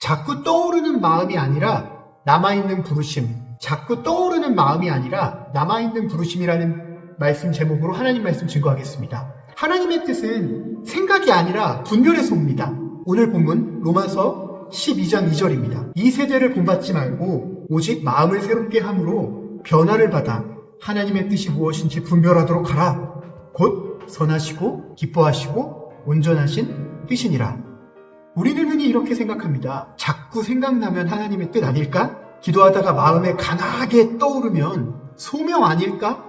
자꾸 떠오르는 마음이 아니라 남아있는 부르심. 자꾸 떠오르는 마음이 아니라 남아있는 부르심이라는 말씀 제목으로 하나님 말씀 증거하겠습니다. 하나님의 뜻은 생각이 아니라 분별에서 옵니다. 오늘 본문 로마서 12장 2절입니다. 이 세대를 본받지 말고 오직 마음을 새롭게 함으로 변화를 받아 하나님의 뜻이 무엇인지 분별하도록 하라. 곧 선하시고 기뻐하시고 온전하신 뜻이니라. 우리는 흔히 이렇게 생각합니다. 자꾸 생각나면 하나님의 뜻 아닐까? 기도하다가 마음에 강하게 떠오르면 소명 아닐까?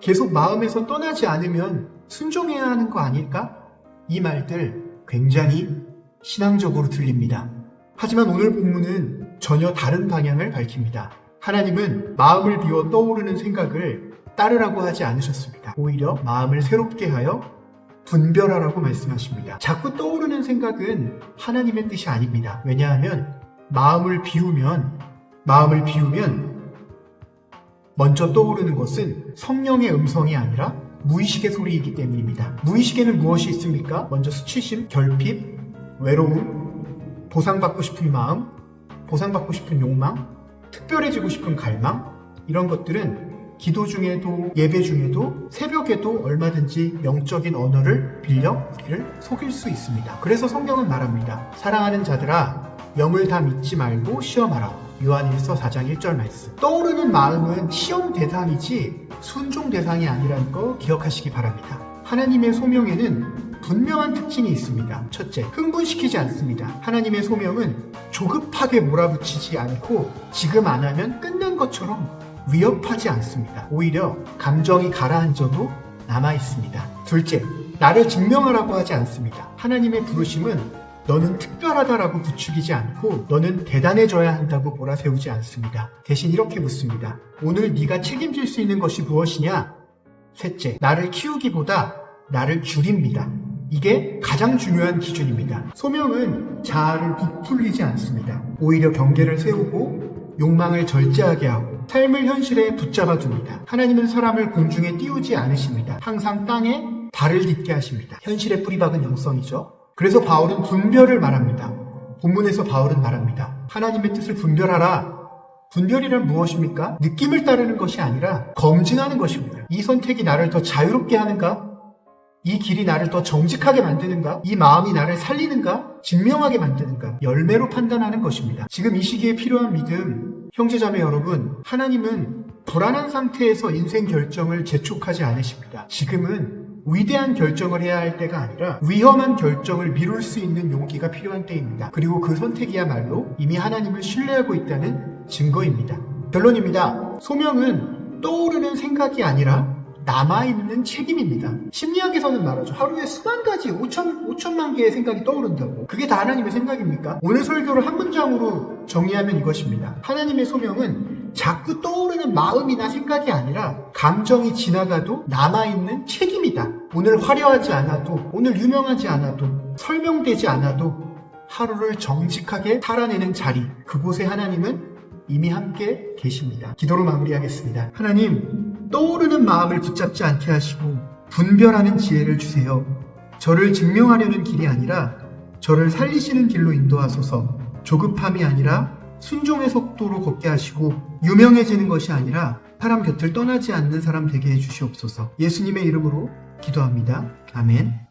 계속 마음에서 떠나지 않으면 순종해야 하는 거 아닐까? 이 말들 굉장히 신앙적으로 들립니다. 하지만 오늘 본문은 전혀 다른 방향을 밝힙니다. 하나님은 마음을 비워 떠오르는 생각을 따르라고 하지 않으셨습니다. 오히려 마음을 새롭게 하여 분별하라고 말씀하십니다. 자꾸 떠오르는 생각은 하나님의 뜻이 아닙니다. 왜냐하면 마음을 비우면 마음을 비우면 먼저 떠오르는 것은 성령의 음성이 아니라 무의식의 소리이기 때문입니다. 무의식에는 무엇이 있습니까? 먼저 수치심, 결핍, 외로움, 보상받고 싶은 마음, 보상받고 싶은 욕망, 특별해지고 싶은 갈망, 이런 것들은 기도 중에도 예배 중에도 새벽에도 얼마든지 영적인 언어를 빌려 우리를 속일 수 있습니다. 그래서 성경은 말합니다. 사랑하는 자들아 영을 다 믿지 말고 시험하라. 요한일서 4장 1절 말씀. 떠오르는 마음은 시험 대상이지 순종 대상이 아니라는 거 기억하시기 바랍니다. 하나님의 소명에는 분명한 특징이 있습니다. 첫째, 흥분시키지 않습니다. 하나님의 소명은 조급하게 몰아붙이지 않고 지금 안 하면 끝난 것처럼 위협하지 않습니다. 오히려 감정이 가라앉아도 남아 있습니다. 둘째, 나를 증명하라고 하지 않습니다. 하나님의 부르심은 너는 특별하다라고 부추기지 않고 너는 대단해져야 한다고 몰아세우지 않습니다. 대신 이렇게 묻습니다. 오늘 네가 책임질 수 있는 것이 무엇이냐? 셋째, 나를 키우기보다 나를 줄입니다. 이게 가장 중요한 기준입니다. 소명은 자아를 부풀리지 않습니다. 오히려 경계를 세우고 욕망을 절제하게 하고 삶을 현실에 붙잡아 줍니다. 하나님은 사람을 공중에 띄우지 않으십니다. 항상 땅에 발을 딛게 하십니다. 현실에 뿌리박은 영성이죠. 그래서 바울은 분별을 말합니다. 본문에서 바울은 말합니다. 하나님의 뜻을 분별하라. 분별이란 무엇입니까? 느낌을 따르는 것이 아니라 검증하는 것입니다. 이 선택이 나를 더 자유롭게 하는가? 이 길이 나를 더 정직하게 만드는가? 이 마음이 나를 살리는가? 증명하게 만드는가? 열매로 판단하는 것입니다. 지금 이 시기에 필요한 믿음, 형제자매 여러분, 하나님은 불안한 상태에서 인생 결정을 재촉하지 않으십니다. 지금은 위대한 결정을 해야 할 때가 아니라 위험한 결정을 미룰 수 있는 용기가 필요한 때입니다. 그리고 그 선택이야말로 이미 하나님을 신뢰하고 있다는 증거입니다. 결론입니다. 소명은 떠오르는 생각이 아니라 남아있는 책임입니다. 심리학에서는 말하죠. 하루에 수만 가지, 5천, 5천만 개의 생각이 떠오른다고. 그게 다 하나님의 생각입니까? 오늘 설교를 한 문장으로 정리하면 이것입니다. 하나님의 소명은 자꾸 떠오르는 마음이나 생각이 아니라 감정이 지나가도 남아있는 책임이다. 오늘 화려하지 않아도, 오늘 유명하지 않아도, 설명되지 않아도 하루를 정직하게 살아내는 자리, 그곳에 하나님은 이미 함께 계십니다. 기도로 마무리하겠습니다. 하나님, 떠오르는 마음을 붙잡지 않게 하시고 분별하는 지혜를 주세요. 저를 증명하려는 길이 아니라 저를 살리시는 길로 인도하소서. 조급함이 아니라 순종의 속도로 걷게 하시고 유명해지는 것이 아니라 사람 곁을 떠나지 않는 사람 되게 해 주시옵소서. 예수님의 이름으로 기도합니다. 아멘.